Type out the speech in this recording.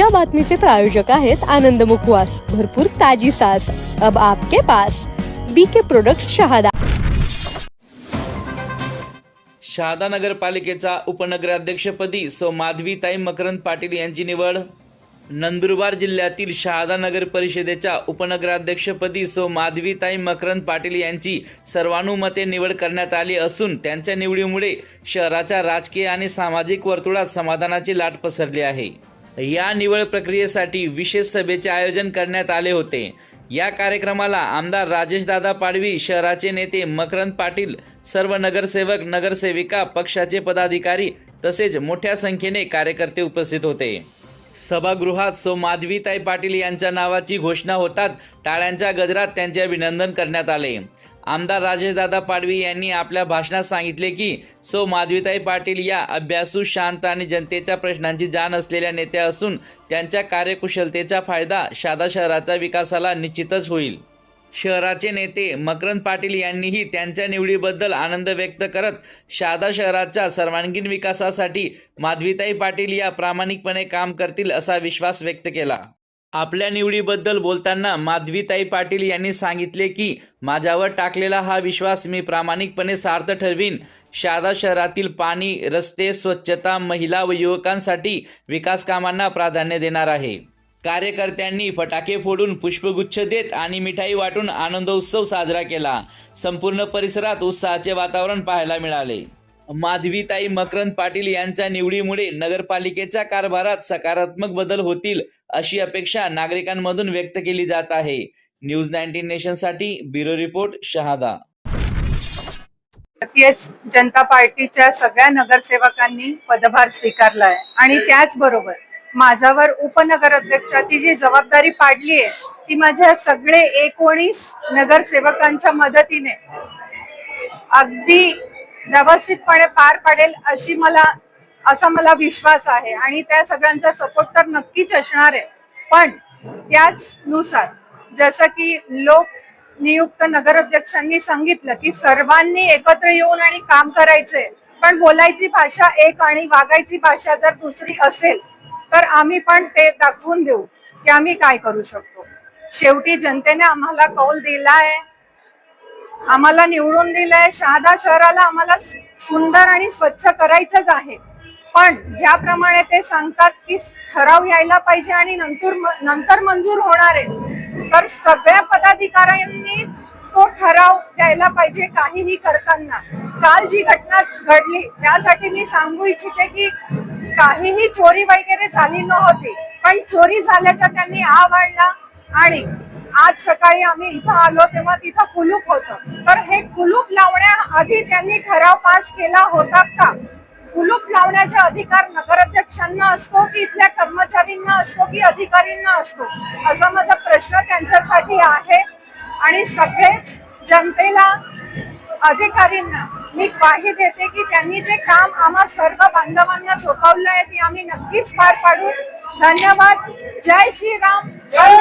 या बातमीचे प्रायोजक आहेत आनंद मुखवास. भरपूर ताजी सास. अब आपके pass. BK product Shahada. Shahada नगरपालिकेचा उपनगराध्यक्षपदी सौ माधवीताई मकरंद पाटील यांची निवड. नंदुरबार जिल्ह्यातील शहादा नगर परिषदेच्या उपनगराध्यक्षपदी सौ माधवीताई मकरंद पाटील यांची सर्वानुमते निवड करण्यात आली असून त्यांच्या निवडीमुळे शहराच्या राजकीय आणि सामाजिक वर्तुळात समाधानाची लाट पसरली आहे. या निवड प्रक्रियेसाठी विशेष सभेचे आयोजन करण्यात आले होते. या कार्यक्रमाला आमदार राजेशदादा पाडवी शहराचे नेते मकरंद पाटील सर्व नगरसेवक नगरसेविका पक्षाचे पदाधिकारी तसेच मोठ्या संख्येने कार्यकर्ते उपस्थित होते. सभागृहात सो माधवीताई पाटील यांच्या नावाची घोषणा होतात टाळ्यांच्या गजरात त्यांचे अभिनंदन करण्यात आले. आमदार राजेशदादा पाडवी यांनी आपल्या भाषणात सांगितले की सो माधवीताई पाटील या अभ्यासू शांत आणि जनतेच्या प्रश्नांची जाण असलेल्या नेत्या असून त्यांच्या कार्यकुशलतेचा फायदा शादा शहराच्या विकासाला निश्चितच होईल. शहराचे नेते मकरंद पाटील यांनीही त्यांच्या निवडीबद्दल आनंद व्यक्त करत शहादा शहराच्या सर्वांगीण विकासासाठी माधवीताई पाटील या प्रामाणिकपणे काम करतील असा विश्वास व्यक्त केला. आपल्या निवडीबद्दल बोलताना माधवीताई पाटील यांनी सांगितले की माझ्यावर टाकलेला हा विश्वास मी प्रामाणिकपणे सार्थ ठरवीन. शारदा शहरातील पाणी रस्ते स्वच्छता महिला व युवकांसाठी विकास कामांना प्राधान्य देणार आहे. कार्यकर्त्यांनी फटाके फोडून पुष्पगुच्छ देत आणि मिठाई वाटून आनंदोत्सव साजरा केला. संपूर्ण परिसरात उत्साहाचे वातावरण पाहायला मिळाले. माधवीताई मकरंद पाटील यांच्या निवडीमुळे नगरपालिकेच्या कारभारात सकारात्मक बदल होतील अशी अपेक्षा नागरिकांमधून व्यक्त केली जात आहे. न्यूज नाईन्टीन नेशनसाठी ब्युरो रिपोर्ट शहादा. भारतीय जनता पार्टीच्या सगळ्या नगरसेवकांनी पदभार स्वीकारला आहे आणि त्याचबरोबर माझ्यावर उपनगर अध्यक्षाची जी जबाबदारी पाडली आहे ती माझ्या सगळे एकोणीस नगरसेवकांच्या मदतीने अगदी व्यवस्थितपणे पार पडेल अशी मला असा मला विश्वास आहे. आणि त्या सगळ्यांचा सपोर्ट तर नक्कीच असणार आहे. पण त्याचनुसार जसं की लोक नियुक्त नगराध्यक्षांनी सांगितलं की सर्वांनी एकत्र येऊन आणि काम करायचंय. पण बोलायची भाषा एक आणि वागायची भाषा जर दुसरी असेल तर आम्ही पण ते दाखवून देऊ की आम्ही काय करू शकतो. शेवटी जनतेने आम्हाला कौल दिलाय. आम्हाला निवडून दिलंय. शहादा शहराला आम्हाला सुंदर आणि स्वच्छ करायचंच आहे. पण ज्याप्रमाणे ते सांगतात की ठराव यायला पाहिजे आणि नंतर नंतर मंजूर होणार आहे तर सगळ्या पदाधिकाऱ्यांनी तो ठराव द्यायला पाहिजे काहीही करताना. काल जी घटना घडली त्यासाठी मी सांगू इच्छिते की काहीही चोरी वगैरे झाली नव्हती. पण चोरी झाल्याचा त्यांनी आव आणला आणि आज सकाळी आम्ही इथं आलो तेव्हा तिथं कुलूप होतं. तर हे कुलूप लावण्याआधी त्यांनी ठराव पास केला होता का? कुलूप लावण्याचे अधिकार नगराध्यक्षांना असतो की इथल्या कर्मचाऱ्यांना असतो की अधिकाऱ्यांना असतो? असा माझा प्रश्न त्यांच्यासाठी आहे. आणि सगळेच जनतेला अधिकाऱ्यांना मी ग्वाही देते की त्यांनी जे काम आम्हा सर्व बांधवांना सोपवलं आहे ते आम्ही नक्कीच पार पाडू. धन्यवाद. जय श्रीराम. वंदे